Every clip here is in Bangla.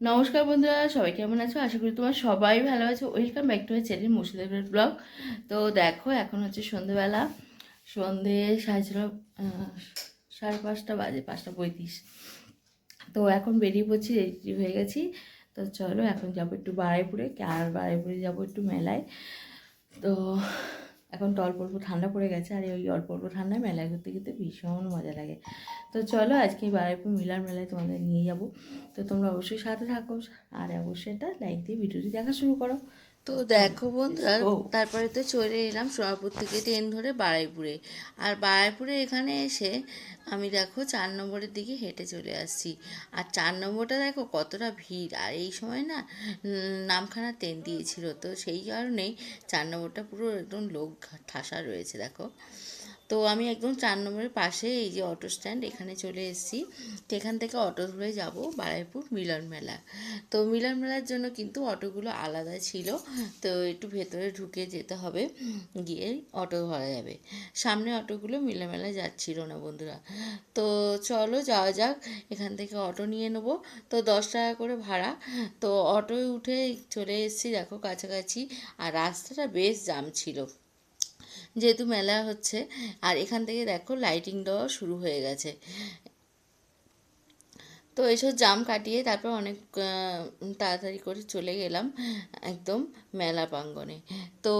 নমস্কার বন্ধুরা, সবাই কেমন আছো? আশা করি তোমার সবাই ভালো আছো। Welcome back to my channel মুর্শিদাবাদের ব্লগ তো দেখো, এখন হচ্ছে সন্ধেবেলা। সন্ধে সাড়ে সাড়ে পাঁচটা বাজে, পাঁচটা পঁয়ত্রিশ। তো এখন বেরিয়ে পড়ছি রেডি হয়ে গেছি। তো চলো, এখন যাব একটু বারাইপুরে। আর বারাইপুরে যাব একটু মেলায়। তো এখন তো অল্প অল্প ঠান্ডা পড়ে গেছে আর ওই অল্প অল্প ঠান্ডায় মেলায় ঘুরতে ঘুরতে ভীষণ মজা লাগে। তো চলো আজকে বারাইপুর মিলার মেলায় তোমাদের নিয়ে যাব। তো তোমরা অবশ্যই সাথে থাকো আর অবশ্যই একটা লাইক দিয়ে ভিডিওটি দেখা শুরু করো। তো দেখো বন্ধুরা তারপরে তো চলে এলাম সোহাপুর থেকে ট্রেন ধরে বারাইপুরে। আর বারাইপুরে এখানে এসে আমি দেখো চার নম্বরের দিকে হেঁটে চলে আসছি। আর চার নম্বরটা দেখো কতটা ভিড়। আর এই সময় না নামখানা ট্রেন দিয়েছিল। তো সেই কারণেই চার নম্বরটা পুরো একদম লোক ঠাসা রয়েছে দেখো। তো আমি একদম চার নম্বরের পাশে এই যে অটো স্ট্যান্ড এখানে চলে এসেছি। এখান থেকে অটো ধরে যাব বারাইপুর মিলন মেলা। তো মিলন মেলার জন্য কিন্তু অটোগুলো আলাদা ছিল। তো একটু ভেতরে ঢুকে যেতে হবে, গিয়ে অটো ধরা যাবে। সামনে অটোগুলো মিলন মেলায় যাচ্ছিল না বন্ধুরা। তো চলো যাওয়া যাক, এখান থেকে অটো নিয়ে নেব। তো দশ টাকা করে ভাড়া। তো অটোয় উঠে চলে এসেছি, দেখো কাছাকাছি। আর রাস্তাটা বেশ জাম ছিল। যেহেতু মেলা হচ্ছে আর এখান থেকে দেখো লাইটিং দেওয়া শুরু হয়ে গেছে। তো এইসব জাম কাটিয়ে তারপর অনেক তাড়াতাড়ি করে চলে গেলাম একদম মেলা প্রাঙ্গণে। তো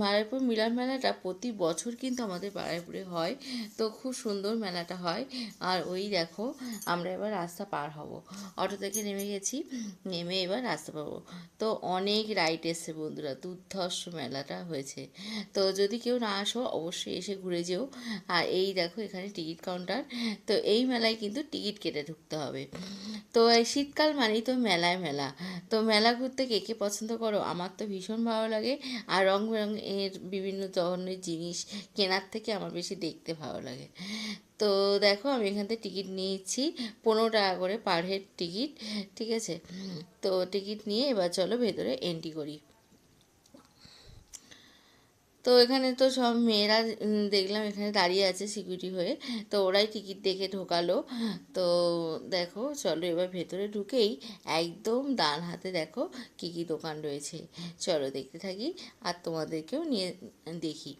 বারাইপুর মিলন মেলাটা প্রতি বছর কিন্তু আমাদের বারাইপুরে হয়। তো খুব সুন্দর মেলাটা হয়। আর ওই দেখো, আমরা এবার রাস্তা পার হব। অটো থেকে নেমে গেছি, নেমে এবার রাস্তা পাবো। তো অনেক রাইড এসছে বন্ধুরা, দুর্ধর্ষ মেলাটা হয়েছে। তো যদি কেউ না আসো, অবশ্যই এসে ঘুরে যেও। আর এই দেখো এখানে টিকিট কাউন্টার তো এই মেলায় কিন্তু টিকিট কেটে ঢুকতে হবে। তো এই শীতকাল মানেই তো মেলায় মেলা। তো মেলা ঘুরতে কে কে পছন্দ করো? আমার তো ভীষণ ভালো লাগে। আর রং বেরঙের বিভিন্ন ধরনের জিনিস কেনার থেকে আমার বেশি দেখতে ভালো লাগে। তো দেখো, আমি এখান থেকে টিকিট নিয়েছি, পনেরো টাকা করে পার হেড টিকিট, ঠিক আছে? তো টিকিট নিয়ে এবার চলো ভেতরে এন্ট্রি করি। তো এখানে তো সব মেয়েরা দেখলাম এখানে দাঁড়িয়ে আছে সিকিউরিটি হয়ে। তো ওরাই টিকিট দেখে ঢোকালো। তো দেখো, চলো এবার ভেতরে ঢুকেই একদম ডান হাতে দেখো কী কী দোকান রয়েছে। চলো দেখতে থাকি আর তোমাদেরকেও নিয়ে, দেখি।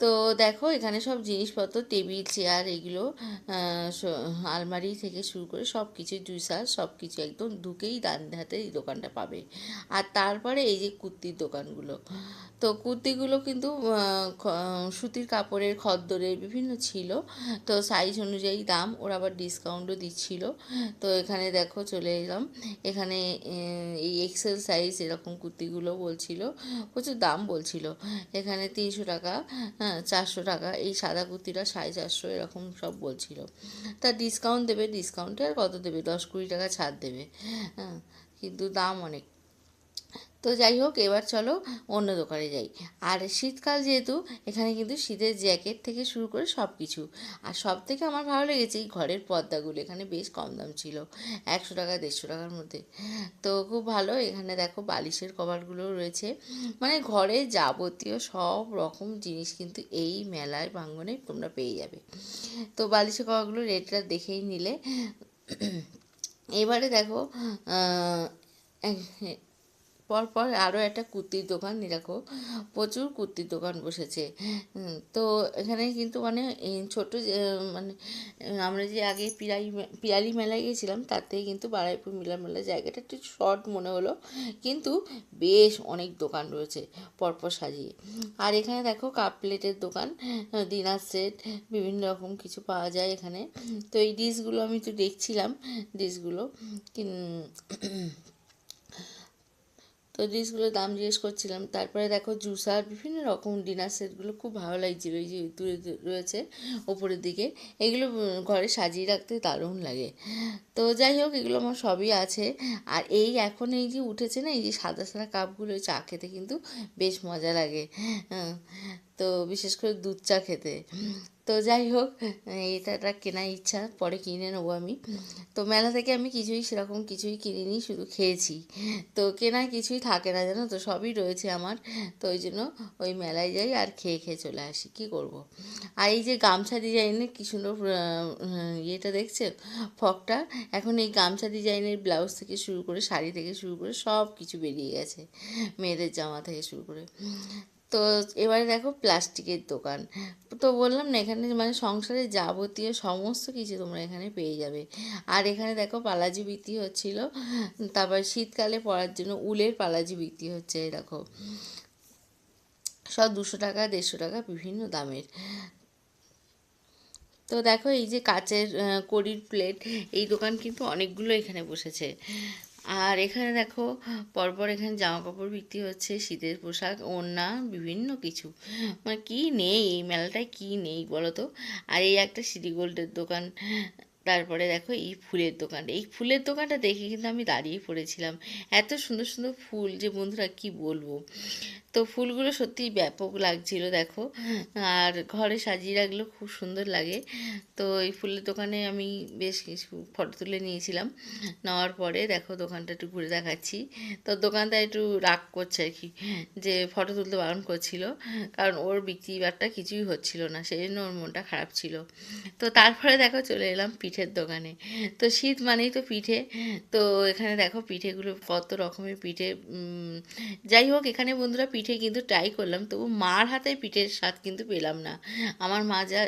তো দেখো, এখানে সব জিনিসপত্র, টেবিল, চেয়ার এগুলো আলমারি থেকে শুরু করে সব কিছু জুসার সব কিছু একদম ঢুকেই ডান হাতে এই দোকানটা পাবে। আর তারপরে এই যে কুর্তির দোকানগুলো। তো কুর্তিগুলো কিন্তু সুতির কাপড়ের, খদ্দরের বিভিন্ন ছিল। তো সাইজ অনুযায়ী দাম ওরা আবার ডিসকাউন্টও দিচ্ছিল। তো এখানে দেখো চলে এলাম। এখানে এই এক্সেল সাইজ এরকম কুর্তিগুলো বলছিল। প্রচুর দাম বলছিল। এখানে তিনশো টাকা চারশো টাকা, এই সাদা কুর্তিটা সাড়ে চারশো এরকম সব বলছিল। তা ডিসকাউন্ট দেবে ডিসকাউন্টে আর কত দেবে? দশ কুড়ি টাকা ছাড় দেবে। হ্যাঁ কিন্তু দাম অনেক। তো যাই হোক, এবার চলো অন্য দোকানে যাই। আর শীতকাল যেহেতু, এখানে কিন্তু শীতের জ্যাকেট থেকে শুরু করে সব কিছু আর সব থেকে আমার ভালো লেগেছে এই ঘরের পর্দাগুলো, এখানে বেশ কম দাম ছিল, একশো টাকা, দেড়শো টাকার মধ্যে। তো খুব ভালো, এখানে দেখো বালিশের কভারগুলো রয়েছে। মানে ঘরে যাবতীয় সব রকম জিনিস কিন্তু এই মেলায় প্রাঙ্গণে তোমরা পেয়ে যাবে। তো বালিশের কভারগুলো রেটটা দেখেই নিলে। এবারে দেখো পরপর আরও একটা কুর্তির দোকান দেখো, প্রচুর কুর্তির দোকান বসেছে। তো এখানে কিন্তু মানে ছোট মানে আমরা যে আগে পিরাই পিয়ালি মেলায় গিয়েছিলাম থেকে কিন্তু বারাইপুর মিলা মেলার জায়গাটা একটু শর্ট মনে হলো। কিন্তু বেশ অনেক দোকান রয়েছে পরপর সাজিয়ে। আর এখানে দেখো কাপ প্লেটের দোকান ডিনার সেট, বিভিন্ন রকম কিছু পাওয়া যায় এখানে। তো এই ডিশগুলো আমি তো দেখছিলাম, ডিশগুলো। তো ডিশগুলোর দাম জিজ্ঞেস করছিলাম। তারপরে দেখো জুসার বিভিন্ন রকম ডিনার সেটগুলো খুব ভালো লাগছিল। এই যে দূরে রয়েছে ওপরের দিকে। এগুলো ঘরে সাজিয়ে রাখতে দারুণ লাগে। তো যাই হোক এগুলো আমার সবই আছে। আর এই এখন এই যে উঠেছে না এই যে সাদা সাদা কাপগুলো চা খেতে কিন্তু বেশ মজা লাগে। হ্যাঁ, তো বিশেষ করে দুধ চা খেতে। তো যাই হোক, এটা কেনার ইচ্ছা, পরে কিনে নেব আমি। তো মেলা থেকে আমি কিছুই সেরকম কিছুই কিনিনি, শুধু খেয়েছি। তো কেনা কিছুই থাকে না, জানো তো, সবই রয়েছে আমার। তো ওই জন্য ওই মেলায় যাই আর খেয়ে খেয়ে চলে আসি, কি করব। আর এই যে গামছা ডিজাইনের কি সুন্দর ইয়েটা দেখছে? ফকটা এখন এই গামছা ডিজাইনের ব্লাউজ থেকে শুরু করে, শাড়ি থেকে শুরু করে সব কিছু বেরিয়ে গেছে, মেয়েদের জামা থেকে শুরু করে। তো এবারে দেখো প্লাস্টিকের দোকান। তো বললাম না, এখানে মানে সংসারে যাবতীয় সমস্ত কিছু তোমরা এখানে পেয়ে যাবে। আর এখানে দেখো পালাজি বিক্রি হচ্ছিল। তারপর শীতকালে পরার জন্য উলের পালাজি বিক্রি হচ্ছে দেখো। সব দুশো টাকা, দেড়শো টাকা বিভিন্ন দামের। তো দেখো এই যে কাচের কড়ির প্লেট এই দোকান কিন্তু অনেকগুলো এখানে বসেছে। আর এখানে দেখো, পরপর এখানে জামা কাপড় বিক্রি হচ্ছে, শীতের পোশাক, ওড়না, বিভিন্ন কিছু। মানে কী নেই? এই মেলাটায় কী নেই বলো তো? আর এই একটা সিটি গোল্ডের দোকান, তারপরে দেখো এই ফুলের দোকানটা। এই ফুলের দোকানটা দেখে কিন্তু আমি দাঁড়িয়ে পড়েছিলাম। এত সুন্দর সুন্দর ফুল যে বন্ধুরা কি বলব? তো ফুলগুলো সত্যিই ব্যাপক লাগছিল, দেখো। আর ঘরে সাজিয়ে রাখলেও খুব সুন্দর লাগে। তো এই ফুলের দোকানে আমি বেশ কিছু ফটো তুলে নিয়েছিলাম। নেওয়ার পরে দেখো দোকানটা একটু ঘুরে দেখাচ্ছি। তো দোকানদার একটু রাগ করছে আর কি, যে ফটো তুলতে বারণ করছিল। কারণ ওর বিক্রি বাট্টা কিছুই হচ্ছিল না সেই জন্য ওর মনটা খারাপ ছিল। তো তারপরে দেখো চলে এলাম পিঠের দোকানে। তো শীত মানেই তো পিঠে। তো এখানে দেখো পিঠেগুলো কত রকমের পিঠে যাই হোক, এখানে বন্ধুরা পিঠে কিন্তু ট্রাই করলাম, তবু মার হাতে পিঠের স্বাদ কিন্তু পেলাম না। আমার মা যা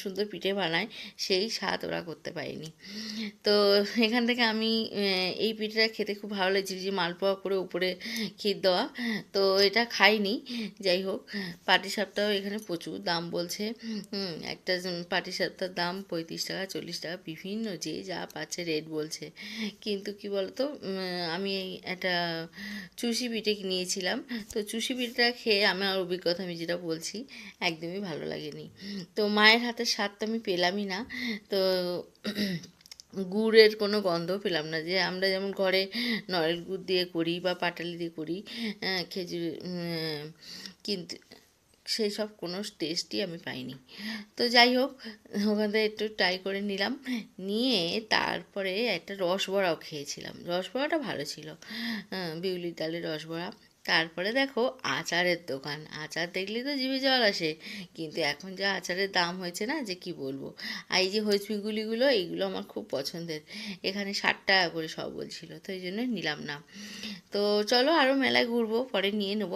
সুন্দর পিঠে বানায়, সেই স্বাদ ওরা করতে পারেনি। তো এখান থেকে আমি এই পিঠেটা খেতে খুব ভালো লাগছিল, যে মালপোয়া করে উপরে ক্ষীর দেওয়া। তো এটা খাইনি, যাই হোক পাটিসাপটাও এখানে প্রচুর দাম বলছে। একটা পাটিসাপটার দাম পঁয়ত্রিশ টাকা, চল্লিশ টাকা, বিভিন্ন যে যা পাচ্ছে রেট বলছে। কিন্তু কি বলতো আমি একটা চুষি পিঠে নিয়েছিলাম তো চুষি পিঠেটা খেয়ে আমার অভিজ্ঞতা আমি যেটা বলছি একদমই ভালো লাগেনি। তো মায়ের হাতের স্বাদ তো আমি পেলামই না। তো গুড়ের কোনো গন্ধ পেলাম না যে আমরা যেমন ঘরে নরেল গুড় দিয়ে করি বা পাটালি দিয়ে করি খেজুর উম, কিন্তু সেই সব কোনো টেস্টই আমি পাইনি। তো যাই হোক ওখান থেকে একটু ট্রাই করে নিলাম। নিয়ে তারপরে একটা রসবড়াও খেয়েছিলাম। রসবড়াটা ভালো ছিল। হ্যাঁ, বিউলির ডালের রসবড়া। তারপরে দেখো আচারের দোকান। আচার দেখলেই তো জিভে জল আসে। কিন্তু এখন যা আচারের দাম হয়েছে না, যে কি বলব? আর এই যে হইচমিগুলিগুলো এইগুলো আমার খুব পছন্দের। এখানে ষাট টাকা করে সব বলছিল, তো এই জন্য নিলাম না। তো চলো আরও মেলায় ঘুরবো, পরে নিয়ে নেব।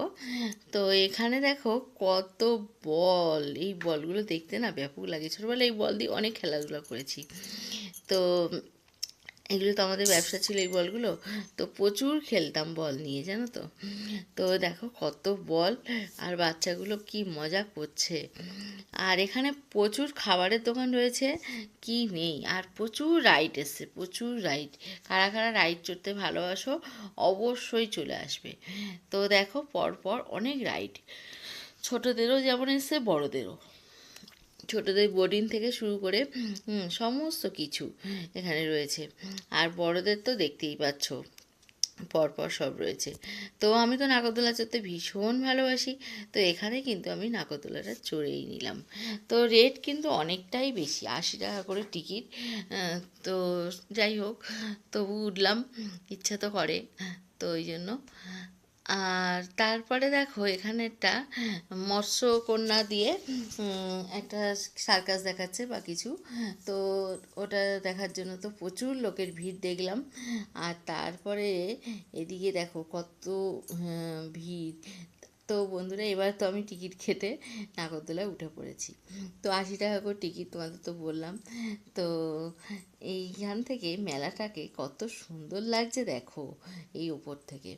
তো এখানে দেখো কত বল। এই বলগুলো দেখতে না ব্যাপক লাগে। ছোটোবেলায় এই বল দিয়ে অনেক খেলাধুলা করেছি। তো এগুলো তো আমাদের ব্যবসা ছিল এই বলগুলো। তো প্রচুর খেলতাম বল নিয়ে জানো তো? তো দেখো কত বল আর বাচ্চাগুলো কি মজা করছে। আর এখানে প্রচুর খাবারের দোকান রয়েছে কি নেই? আর প্রচুর রাইড এসছে প্রচুর রাইড কারা কারা রাইড চড়তে ভালোবাসো অবশ্যই চলে আসবে। তো দেখো পরপর অনেক রাইড ছোটদেরও যেমন এসছে বড়দেরও। ছোটদের বোর্ডিং থেকে শুরু করে সমস্ত কিছু এখানে রয়েছে। আর বড়দের তো দেখতেই পাচ্ছ পরপর সব রয়েছে। তো আমি তো নাগরদোলা চড়তে ভীষণ ভালোবাসি তো এখানে কিন্তু আমি নাগরদোলাটা চড়েই নিলাম। তো রেট কিন্তু অনেকটাই বেশি আশি টাকা করে টিকিট তো যাই হোক তবু উঠলাম ইচ্ছা তো করে তো ওই জন্য আর তারপরে দেখো এখানে একটা মৎস্যকন্যা দিয়ে একটা সার্কাস দেখাচ্ছে বা কিছু। তো ওটা দেখার জন্য তো প্রচুর লোকের ভিড় দেখলাম। আর তারপরে এদিকে দেখো কত ভিড়। তো বন্ধুরা, এবার তো আমি টিকিট কেটে নাগরদোলায় উঠে পড়েছি। তো আশি টাকা করে টিকিট তোমাদের তো বললাম। তো এইখান থেকে মেলাটাকে কত সুন্দর লাগছে দেখো, এই ওপর থেকে।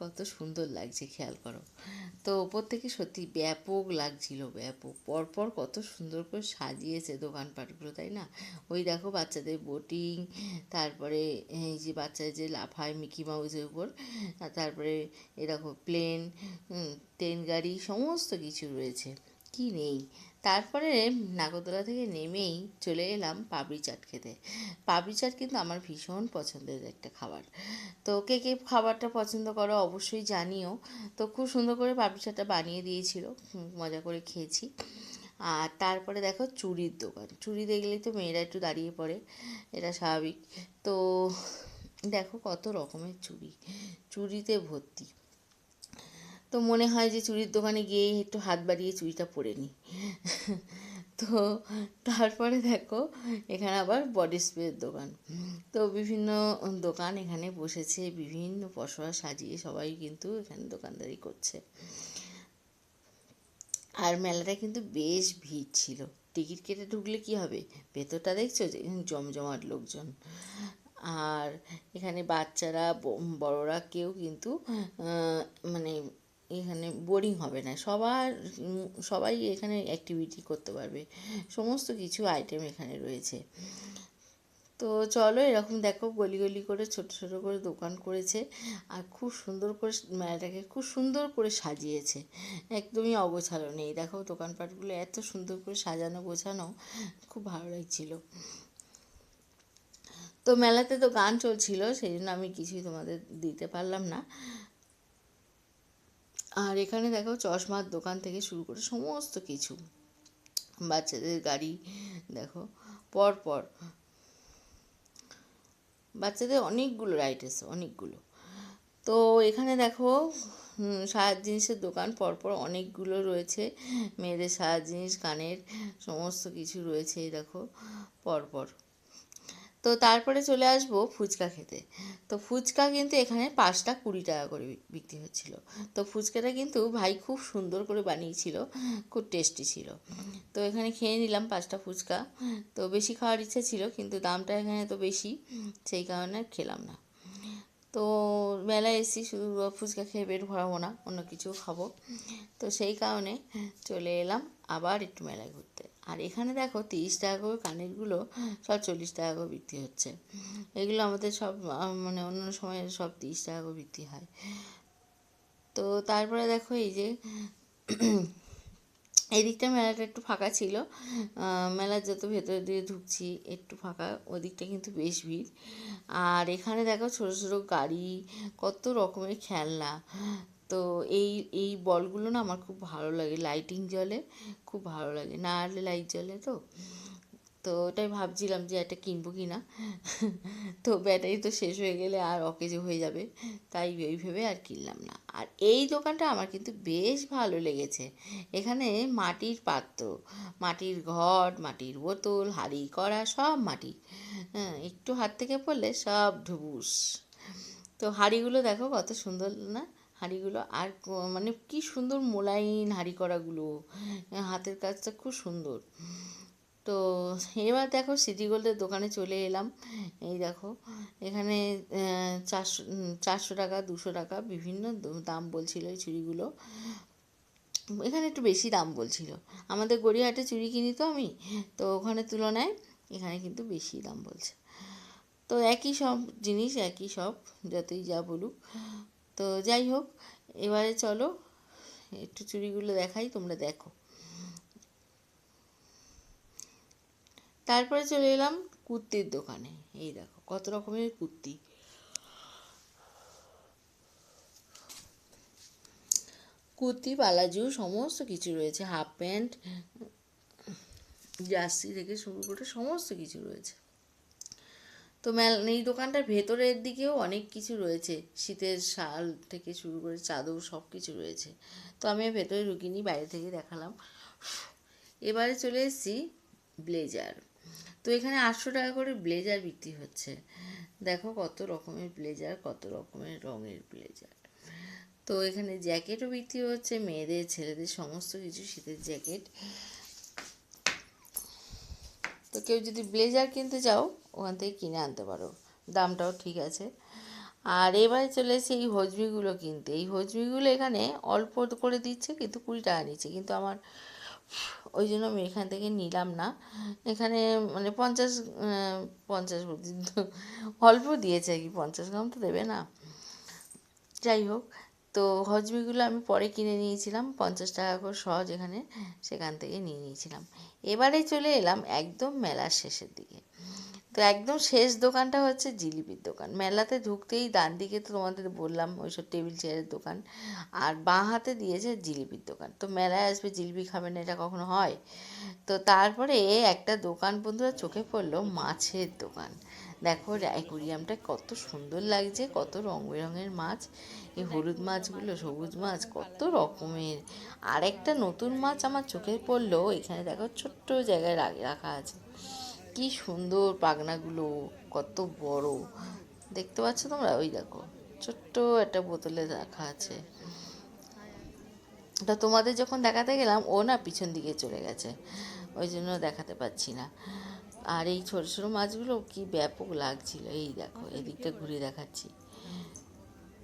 কত সুন্দর লাগছে, খেয়াল করো। তো ওপর থেকে সত্যি ব্যাপক লাগছিল, ব্যাপক। পরপর কত সুন্দর করে সাজিয়েছে দোকানপাটগুলো, তাই না? ওই দেখো বাচ্চাদের বোটিং তারপরে এই যে বাচ্চাদের যে লাফায় মিকি মাউসের উপর, তারপরে এরকম প্লেন ট্রেন গাড়ি, সমস্ত কিছু রয়েছে। কি নেই? তারপরে নাগরদোলা থেকে নেমেই চলে এলাম পাপড়ি চাট খেতে। পাপড়ি চাট কিন্তু আমার ভীষণ পছন্দের একটা খাবার। তো কে কে খাবারটা পছন্দ করো অবশ্যই জানিও। তো খুব সুন্দর করে পাপড়ি চাটটা বানিয়ে দিয়েছিল। মজা করে খেয়েছি। আর তারপরে দেখো চুড়ির দোকান। চুড়ি দেখলেই তো মেয়েরা একটু দাঁড়িয়ে পড়ে। এটা স্বাভাবিক। তো দেখো কত রকমের চুড়ি চুড়িতে ভর্তি। তো মনে হয় যে চুড়ির দোকানে গিয়ে একটু হাত বাড়িয়ে চুড়িটা পরে নিই। তো তারপরে দেখো, এখানে আবার বডি স্প্রের দোকান। তো বিভিন্ন দোকান এখানে বসেছে, বিভিন্ন পশোয়া সাজিয়ে সবাই কিন্তু এখানে দোকানদারি করছে। আর মেলাটা কিন্তু বেশ ভিড় ছিল। টিকিট কেটে ঢুকলে কি হবে? ভেতরটা দেখছ যে জমজমাট লোকজন। আর এখানে বাচ্চারা বড়রা কেউ কিন্তু মানে এখানে বোরিং হবে না। সবার, সবাই এখানে অ্যাক্টিভিটি করতে পারবে। সমস্ত কিছু আইটেম এখানে রয়েছে। তো চলো এরকম দেখো গলি গলি করে, ছোট ছোট করে দোকান করেছে। আর খুব সুন্দর করে মেলাটাকে খুব সুন্দর করে সাজিয়েছে। একদমই অগোছালো নেই। দেখো দোকানপাটগুলো এত সুন্দর করে সাজানো গোছানো, খুব ভালো লাগছিল। তো মেলাতে তো গান চলছিল সেই জন্য আমি কিছুই তোমাদের দিতে পারলাম না। আর এখানে দেখো চশমার দোকান থেকে শুরু করে সমস্ত কিছু। বাচ্চাদের গাড়ি, দেখো পর পর বাচ্চাদের অনেকগুলো রাইড এসে অনেকগুলো। তো এখানে দেখো সাজার জিনিসের দোকান, পরপর অনেকগুলো রয়েছে। মেয়েদের সাজার জিনিস, কানের সমস্ত কিছু রয়েছে, দেখো, পরপর। তো তারপরে চলে আসব ফুচকা খেতে। তো ফুচকা কিন্তু এখানে পাঁচটা কুড়ি টাকা করে বিক্রি হচ্ছিল। তো ফুচকাটা কিন্তু ভাই খুব সুন্দর করে বানিয়েছিল, খুব টেস্টি ছিল। তো এখানে খেয়ে নিলাম পাঁচটা ফুচকা। তো বেশি খাওয়ার ইচ্ছা ছিল, কিন্তু দামটা এখানে তো বেশি, সেই কারণে খেলাম না। তো মেলায় এসেছি, শুধু ফুচকা খেয়ে পেট ভরাবো না, অন্য কিছু খাব। তো সেই কারণে চলে এলাম, আবার একটু মেলায় ঘুরতে। আর এখানে দেখো তিরিশ টাকা করে কানেরগুলো সব চল্লিশ টাকা করে বিক্রি হচ্ছে। এগুলো আমাদের সব মানে অন্য সময় সব তিরিশ টাকা করে বিক্রি হয়। তো তারপরে দেখো এই যে এই দিকটা মেলাটা একটু ফাঁকা ছিল। মেলার যত ভেতর দিয়ে ঢুকছি একটু ফাঁকা, ওদিকটা কিন্তু বেশ ভিড়। আর এখানে দেখো ছোটো ছোটো গাড়ি, কত রকমের খেলনা। তো এই এই বলগুলো না আমার খুব ভালো লাগে। লাইটিং জ্বলে খুব ভালো লাগে। না আনলে লাইট জ্বলে তো। তো ওটাই ভাবছিলাম যে একটা কিনবো কি না। তো ব্যাটারি তো শেষ হয়ে গেলে আর অকেজো হয়ে যাবে। তাই ওই ভেবে আর কিনলাম না। আর এই দোকানটা আমার কিন্তু বেশ ভালো লেগেছে। এখানে মাটির পাত্র, মাটির ঘট মাটির বোতল, হাঁড়ি, কড়া, সব মাটি। হ্যাঁ একটু হাত থেকে পড়লে সব ঢুবুস। তো হাঁড়িগুলো দেখো কত সুন্দর না? হাঁড়িগুলো আর মানে কি সুন্দর মোলায়েম হাঁড়ি করাগুলো হাতের কাজটা খুব সুন্দর। তো এবার দেখো সিটি গোল্ডের দোকানে চলে এলাম। এই দেখো, এখানে চারশো চারশো টাকা, দুশো টাকা বিভিন্ন দাম বলছিল এই চুড়িগুলো। এখানে একটু বেশি দাম বলছিল। আমাদের গড়িয়াহাটে চুড়ি কিনি তো আমি, তো ওখানে তুলনায় এখানে কিন্তু বেশি দাম বলছে। তো একই সব জিনিস, একই সব, যতই যা বলুক। তো যাই হোক, এবারে চলো, একটু চুড়িগুলো দেখাই, তোমরা দেখো। তারপরে চলে এলাম কুর্তির দোকানে। এই দেখো, কত রকমের কুর্তি। কুর্তি, পালাজু, সমস্ত কিছু রয়েছে, হাফ প্যান্ট, জার্সি থেকে শুরু করে সমস্ত কিছু রয়েছে। তো মেল এই দোকানটার ভেতরের দিকেও অনেক কিছু রয়েছে। শীতের শাল থেকে শুরু করে চাদর সব কিছু রয়েছে। তো আমি ভেতরে ঢুকিনি, বাইরে থেকে দেখালাম। এবারে চলে এসেছি ব্লেজার। তো এখানে আটশো টাকা করে ব্লেজার বিক্রি হচ্ছে। দেখো কত রকমের ব্লেজার, কত রকমের রঙের ব্লেজার। তো এখানে জ্যাকেটও বিক্রি হচ্ছে, মেয়েদের, ছেলেদের, সমস্ত কিছু শীতের জ্যাকেট। তো কেউ যদি ব্লেজার কিনতে চাও, ওখান থেকে কিনে আনতে পারো। দামটাও ঠিক আছে। আর এবারে চলে এসে এই হজবিগুলো কিনতে। এই হজবিগুলো এখানে অল্প করে দিচ্ছে, কিন্তু কুড়ি টাকা নিচ্ছে। কিন্তু আমার, ওই জন্য আমি এখান থেকে নিলাম না। এখানে মানে পঞ্চাশ পঞ্চাশ অল্প দিয়েছে আর কি, পঞ্চাশ গ্রাম তো দেবে না। যাই হোক তো হজমিগুলো আমি পরে কিনে নিয়েছিলাম, পঞ্চাশ টাকা করে সহজ এখানে, সেখান থেকে নিয়ে নিয়েছিলাম। এবারে চলে এলাম একদম মেলার শেষের দিকে। তো একদম শেষ দোকানটা হচ্ছে জিলিপির দোকান। মেলাতে ঢুকতেই ডান দিকে তো তোমাদের বললাম ওইসব টেবিল চেয়ারের দোকান, আর বাঁ হাতে দিয়েছে জিলিপির দোকান। তো মেলায় আসবে জিলিপি খাবে না এটা কখনো হয়? তো তারপরে একটা দোকান বন্ধুরা চোখে পড়ল, মাছের দোকান। দেখো অ্যাকোরিয়ামটা কত সুন্দর লাগছে, কত রং বেরঙের মাছ। এই হলুদ মাছগুলো, সবুজ মাছ, কত রকমের। আর একটা নতুন মাছ আমার চোখে পড়ল, এখানে দেখো ছোট্ট জায়গায় রাখা আছে। কি সুন্দর পাখনাগুলো, কত বড়। দেখতে পাচ্ছ তোমরা? ওই দেখো, ছোট্ট একটা বোতলে রাখা আছে। তা তোমাদের যখন দেখাতে গেলাম, ও না পিছন দিকে চলে গেছে। ওই জন্য দেখাতে পাচ্ছি না। আর এই ছোটো ছোটো মাছগুলো কি ব্যাপক লাগছিল। এই দেখো, এদিকটা ঘুরে দেখাচ্ছি।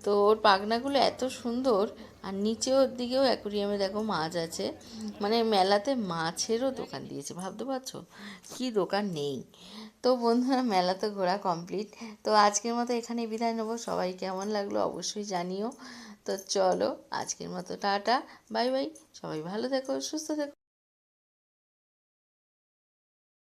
তো ওর পাখনাগুলো এত সুন্দর, আর নিচে ওর দিকেও অ্যাকুরিয়ামে দেখো মাছ আছে। মানে মেলাতে মাছেরও দোকান দিয়েছে, ভাবতে পারছ? কি দোকান নেই। তো বন্ধুরা, মেলা তো ঘোরা কমপ্লিট তো আজকের মতো এখানে বিদায় নেব। সবাই কেমন লাগল অবশ্যই জানিও। তো চলো, আজকের মতো টাটা, বাই বাই। সবাই ভালো থেকো, সুস্থ থেকো।